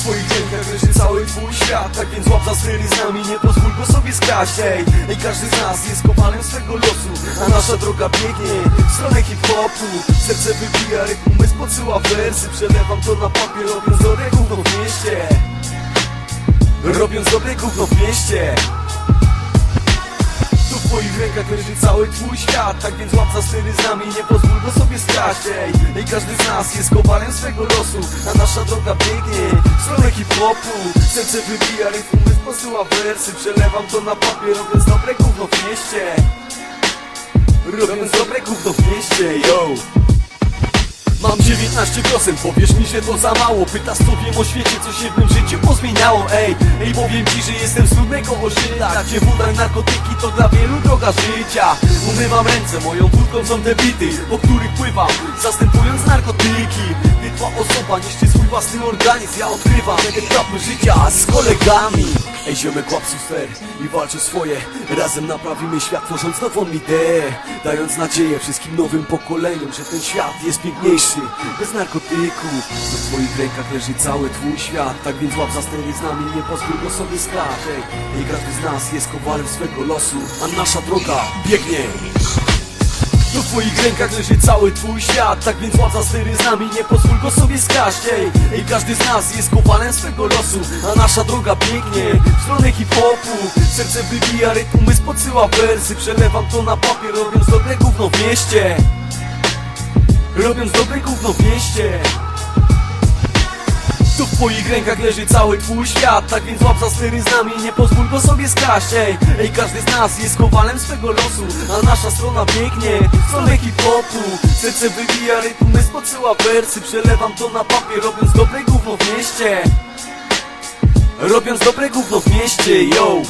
twoich rękach leży cały twój świat Tak więc łap za stery z nami, nie pozwól go sobie skraść Ej, ej każdy z nas jest kowalem swego losu A nasza droga biegnie w stronę hip-hopu. Serce wybija rytm, umysł podsyła wersy Przelewam to na papier, robiąc dobre gówno w mieście. Robiąc dobre gówno w mieście rękach leży cały twój świat. Tak więc łap za stery z nami, nie pozwól go sobie skraść Ej, ej każdy z nas jest kowalem swego losu A nasza droga biegnie w stronę hip-hopu. Serce wybija rytm, umysł posyła wersy. Przelewam to na papier, robiąc dobre gówno w mieście. Robiąc dobre gówno w mieście, yo Mam 19 piosen, powiesz mi, że to za mało. Pytasz co wiem o świecie, co się w mym życiu pozmieniało Ej, ej, powiem ci, że jestem z trudnego osiedla Gdzie woda narkotyki to dla wielu droga życia. Umywam ręce, moją wódką są te bity Po których pływam, zastępując narkotyki. Twa osoba niszczy swój własny organizm Ja odkrywam etapy życia z kolegami ziomek łap sfer i walcz o swoje. Razem naprawimy świat, tworząc nową ideę. Dając nadzieję wszystkim nowym pokoleniom Że ten świat jest piękniejszy. Bez narkotyków. W twoich rękach leży cały twój świat. Tak więc łap za stery z nami Nie pozwól go sobie skrać Ej, każdy z nas jest kowalem swego losu A nasza droga biegnie twoich rękach leży cały twój świat. Tak więc łap za stery z nami, nie pozwól go sobie skraść Ej, ej, każdy z nas jest kowalem swego losu A nasza droga biegnie w stronę hip-hopu. Serce wybija rytm, umysł podsyła wersy. Przelewam to na papier, robiąc dobre gówno w mieście. Robiąc dobre gówno w mieście tu w twoich rękach leży cały twój świat. Tak więc łap za stery z nami, nie pozwól go sobie skraść Ej, ej, każdy z nas jest kowalem swego losu A nasza strona biegnie. W stronę hip-hopu Serce wybija rytm, umysł podsyła wersy. Przelewam to na papier, robiąc dobre gówno w mieście. Robiąc dobre gówno w mieście, yo